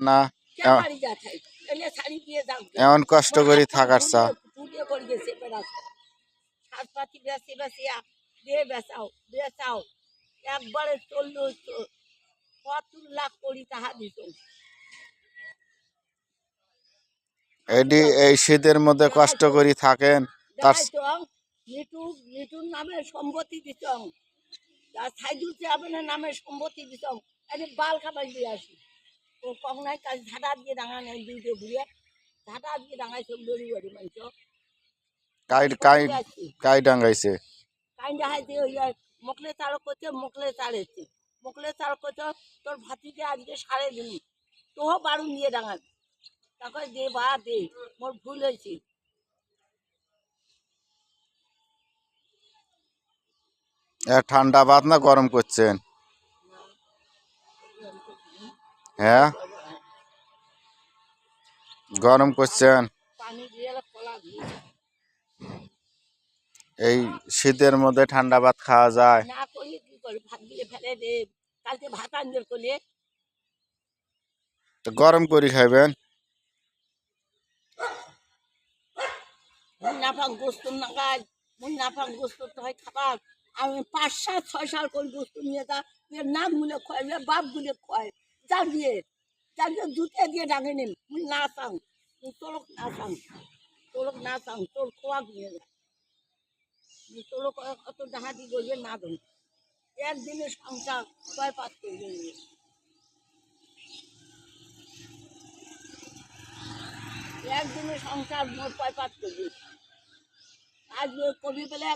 না এমন কষ্ট করে থাকার চা। একবারে লাখ দিত এই শীতের মধ্যে কষ্ট করে থাকেন তার নামে সম্পত্তি দিত আর সাইদুল চেয়ারম্যানের নামে সম্পত্তি দিত আরে বাল খাবার দিয়ে আসি। ও কখনাই কাজ ঝাঁটা দিয়ে ডাঙা নেই দুইটো ঘুরে। ঝাঁটা দিয়ে ডাঙাই সব দড়ি বাড়ি মানুষ কাই ওই মোকলে তার করছে মোকলে মোকলে করছে তোর ভাতিকে আজকে সারে দিন তোহ বারু নিয়ে ডাঙাবি। তারপরে দে বা দে মোর ভুল হয়েছে। ঠান্ডা বাদ না গরম করছেন। হ্যাঁ? গরম করছেন এই শীতের মধ্যে ঠান্ডা ভাত খাওয়া যায়। তো গরম করে খাইবেন? মুন্নাফাং গোস্ত নাগাজ মুন্নাফাং গোস্ত তো হয় খাবার। আমি পাঁচ সাত ছয় সাল করে গোস্ত নিয়ে এর নাক গুলে খয় বাপ গুলে খয় যা দিয়ে যাকে জুতে দিয়ে ডাঙে নিন মুই না চাং মুই তোলক না চাং তোলক না চাং তোর খোয়া দিয়ে যা মুই তোলক অত ডাহাতি গলিয়ে না দেন একদিনে সংসার ছয় পাঁচ করে একদিনে সংসার মোট কয় পাঁচ করবি আজ কবি পেলে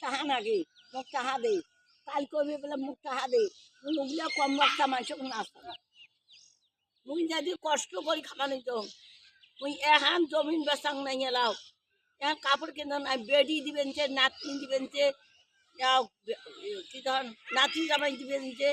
চাহা নাগে, মোক চাহা দে। কাল কবি পেলে মোক চাহা দে। ওগুলো কম বাচ্চা মানুষকে নাস্তা মুই যদি কষ্ট করি খাবার নিত মুই এহান জমিন বেসাং নাই এলাও। এহান কাপড় কিনে নাই, বেডি দিবেন যে, নাতনি দিবেন যে কি ধর নাতি জামাই দিবেন যে